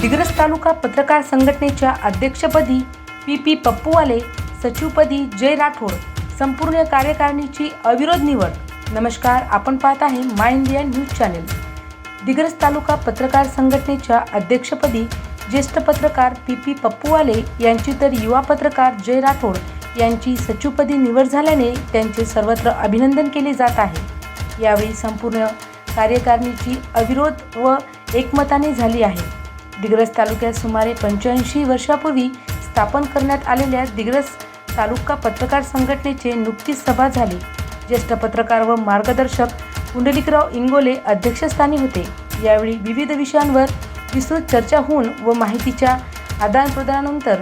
दिग्रस तालुका पत्रकार संघटनेच्या अध्यक्षपदी पी पी पप्पूवाले सचिवपदी जय राठोड संपूर्ण कार्यकारिणीची अविरोध निवड. नमस्कार आपण पाहत आहे my India news channel Digras taluka पत्रकार संघटनेच्या अध्यक्षपदी ज्येष्ठ पत्रकार पी पी पप्पूवाले यांची तर युवा पत्रकार जय राठोड यांची सचिवपदी निवड झाल्याने त्यांचे सर्वत्र अभिनंदन केले जात आहे. यावेळी संपूर्ण कार्यकारिणीची अविरोध व एकमताने झाली आहे. दिग्रस तालुक्यात सुमारे पंच्याऐंशी वर्षापूर्वी स्थापन करण्यात आलेल्या दिग्रस तालुका पत्रकार संघटनेचे नुकतीच सभा झाली. ज्येष्ठ पत्रकार व मार्गदर्शक पुंडलिकराव इंगोले अध्यक्षस्थानी होते. यावेळी विविध विषयांवर विस्तृत चर्चा होऊन व माहितीच्या आदानप्रदानानंतर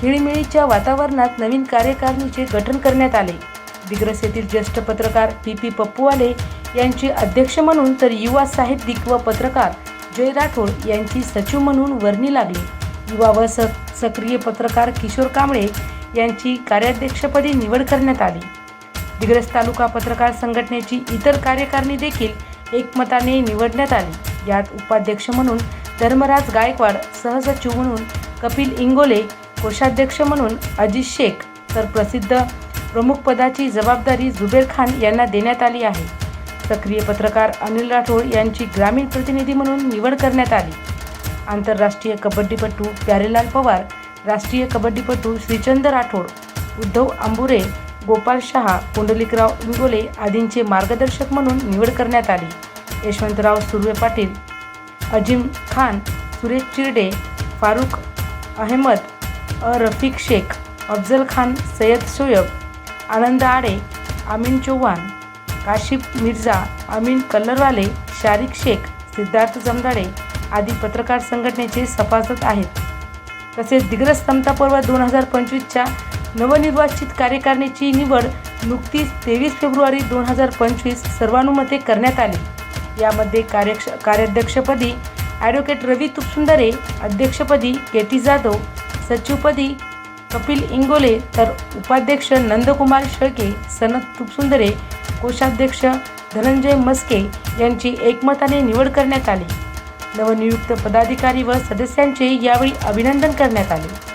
खेळीमेळीच्या वातावरणात नवीन कार्यकारिणीचे गठन करण्यात आले. दिग्रस येथील ज्येष्ठ पत्रकार पी पी पप्पूवाले यांचे अध्यक्ष म्हणून तर युवा साहित्यिक व पत्रकार जय राठोड यांची सचिव म्हणून वर्णी लागली. युवा व स सक्रिय पत्रकार किशोर कांबळे यांची कार्याध्यक्षपदी निवड करण्यात आली. दिग्रस तालुका पत्रकार संघटनेची इतर कार्यकारिणी देखील एकमताने निवडण्यात आली. यात उपाध्यक्ष म्हणून धर्मराज गायकवाड सहसचिव म्हणून कपिल इंगोले कोषाध्यक्ष म्हणून अजित शेख तर प्रसिद्ध प्रमुखपदाची जबाबदारी जुबेर खान यांना देण्यात आली आहे. सक्रिय पत्रकार अनिल राठोड यांची ग्रामीण प्रतिनिधी म्हणून निवड करण्यात आली. आंतरराष्ट्रीय कबड्डीपटू प्यारेलाल पवार राष्ट्रीय कबड्डीपटू श्रीचंद राठोड उद्धव आंबुरे गोपाल शहा पुंडलिकराव इंगोले आदींचे मार्गदर्शक म्हणून निवड करण्यात आली. यशवंतराव सुर्वे पाटील अजिम खान सुरेश चिरडे फारुख अहमद अ रफिक शेख अफजल खान सय्यद शोयब आनंद आडे आमीन चौहान काशिफ मिर्झा अमीन कल्लरवाले शारिक शेख सिद्धार्थ जमदाडे आदी पत्रकार संघटनेचे सभासद आहेत. तसेच दिग्रस समता पर्व दोन हजार पंचवीसच्या नवनिर्वाचित कार्यकारिणीची निवड नुकतीच तेवीस फेब्रुवारी दोन हजार पंचवीस सर्वानुमते करण्यात आली. यामध्ये कार्यक्ष कार्याध्यक्षपदी ॲडव्होकेट रवी तुपसुंदरे अध्यक्षपदी के टी जाधव सचिवपदी कपिल इंगोले तर उपाध्यक्ष नंदकुमार शेळके सनत तुपसुंदरे कोषाध्यक्ष धनंजय मस्के यांची एकमताने निवड करण्यात आली. नवनियुक्त पदाधिकारी व सदस्यांचे यावेळी अभिनंदन करण्यात आले.